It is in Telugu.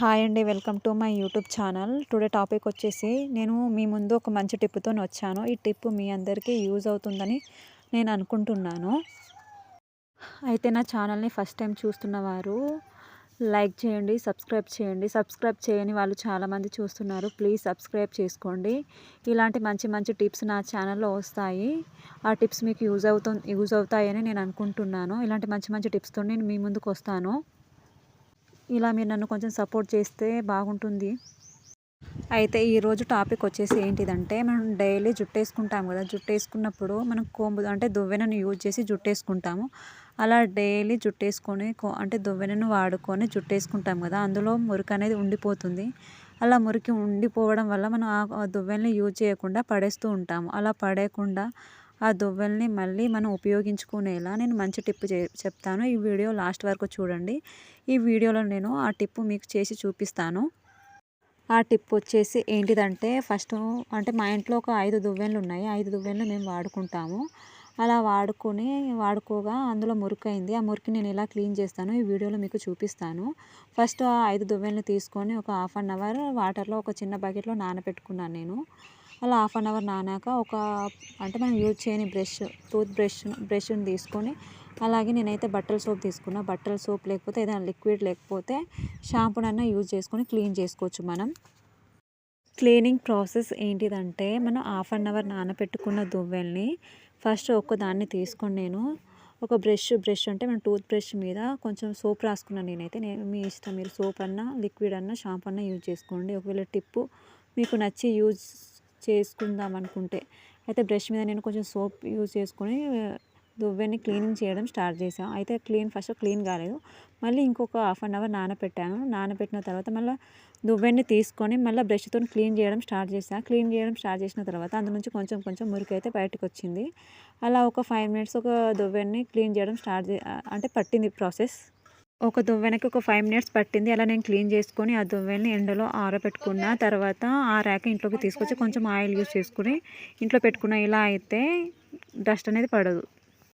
హాయ్ అండి welcome to my YouTube channel. Today topic వచ్చేసి నేను మీ ముందు ఒక మంచి టిప్తో వచ్చాను ఈ టిప్ మీ అందరికీ యూజ్ అవుతుందని నేను అనుకుంటున్నాను. అయితే నా ఛానల్ని ఫస్ట్ టైం చూస్తున్న వారు లైక్ చేయండి సబ్స్క్రైబ్ చేయండి. సబ్స్క్రైబ్ చేయని వాళ్ళు చాలామంది చూస్తున్నారు. ప్లీజ్ సబ్స్క్రైబ్ చేసుకోండి. ఇలాంటి మంచి మంచి టిప్స్ నా ఛానల్లో వస్తాయి. ఆ టిప్స్ మీకు యూజ్ అవుతు యూజ్ అవుతాయని నేను అనుకుంటున్నాను. ఇలాంటి మంచి మంచి టిప్స్తో నేను మీ ముందుకు వస్తాను. ఇలా మీరు నన్ను కొంచెం సపోర్ట్ చేస్తే బాగుంటుంది. అయితే ఈరోజు టాపిక్ వచ్చేసి ఏంటిదంటే మనం డైలీ జుట్టు వేసుకుంటాం కదా. జుట్టు వేసుకున్నప్పుడు మనం కోంబు అంటే దువ్వెనను యూజ్ చేసి జుట్టు వేసుకుంటాము అలా డైలీ జుట్టు వేసుకొని అంటే దువ్వెనను వాడుకొని జుట్టు వేసుకుంటాం కదా. అందులో మురికి అనేది ఉండిపోతుంది. అలా మురికి ఉండిపోవడం వల్ల మనం ఆ దువ్వెనని యూజ్ చేయకుండా పడేస్తూ ఉంటాము. అలా పడేయకుండా ఆ దువ్వెల్ని మళ్ళీ మనం ఉపయోగించుకునేలా నేను మంచి టిప్ చెప్తాను. ఈ వీడియో లాస్ట్ వరకు చూడండి. ఈ వీడియోలో నేను ఆ టిప్ మీకు చేసి చూపిస్తాను. ఆ టిప్ వచ్చేసి ఏంటిదంటే ఫస్ట్ అంటే మా ఇంట్లో ఒక ఐదు దువ్వెనలు ఉన్నాయి ఐదు దువ్వెనలు మేము వాడుకుంటాము. అలా వాడుకొని వాడుకోగా అందులో మురికైంది. ఆ మురికి నేను ఎలా క్లీన్ చేస్తానో ఈ వీడియోలో మీకు చూపిస్తాను. ఫస్ట్ ఆ ఐదు దువ్వెలను తీసుకొని ఒక హాఫ్ అన్ అవర్ వాటర్లో ఒక చిన్న బకెట్లో నానబెట్టుకున్నాను నేను. అలా హాఫ్ అన్ అవర్ నానాక ఒక అంటే మనం యూజ్ చేయని బ్రష్ టూత్ బ్రష్ బ్రష్ని తీసుకొని అలాగే నేనైతే బట్టల సోప్ తీసుకున్నా. బట్టల సోప్ లేకపోతే ఏదైనా లిక్విడ్ లేకపోతే షాంపూనైనా యూజ్ చేసుకొని క్లీన్ చేసుకోవచ్చు మనం. క్లీనింగ్ ప్రాసెస్ ఏంటిదంటే మనం హాఫ్ అన్ అవర్ నానబెట్టుకున్న దువ్వెల్ని ఫస్ట్ ఒక్కదాన్ని తీసుకొని నేను ఒక బ్రష్ బ్రష్ అంటే మనం టూత్ బ్రష్ మీద కొంచెం సోప్ రాసుకున్నాను నేనైతే. నేను మీ ఇష్టం మీరు సోప్ అన్నా లిక్విడ్ అన్నా షాంపూ అన్నా యూజ్ చేసుకోండి. ఒకవేళ టిప్పు మీకు నచ్చి యూజ్ చేసుకుందాం అనుకుంటే. అయితే బ్రష్ మీద నేను కొంచెం సోప్ యూజ్ చేసుకొని దువ్వెని క్లీనింగ్ చేయడం స్టార్ట్ చేసాను అయితే క్లీన్ ఫస్ట్ క్లీన్ కాలేదు. మళ్ళీ ఇంకొక హాఫ్ అన్ అవర్ నానబెట్టాను నానబెట్టిన తర్వాత మళ్ళీ దువ్వెన్ని తీసుకొని మళ్ళీ బ్రష్తో క్లీన్ చేయడం స్టార్ట్ చేశాను క్లీన్ చేయడం స్టార్ట్ చేసిన తర్వాత అందు నుంచి కొంచెం కొంచెం మురికి అయితే బయటకు వచ్చింది. అలా ఒక ఫైవ్ మినిట్స్ ఒక దువ్వెన్ని క్లీన్ చేయడం స్టార్ట్ అంటే పట్టింది ప్రాసెస్. ఒక దువ్వెనకి ఒక ఫైవ్ మినిట్స్ పట్టింది. అలా నేను క్లీన్ చేసుకొని ఆ దువ్వెని ఎండలో ఆరబెట్టుకున్న తర్వాత ఆ ర్యాక్ ఇంట్లోకి తీసుకొచ్చి కొంచెం ఆయిల్ యూజ్ చేసుకుని ఇంట్లో పెట్టుకున్న ఇలా అయితే డస్ట్ అనేది పడదు.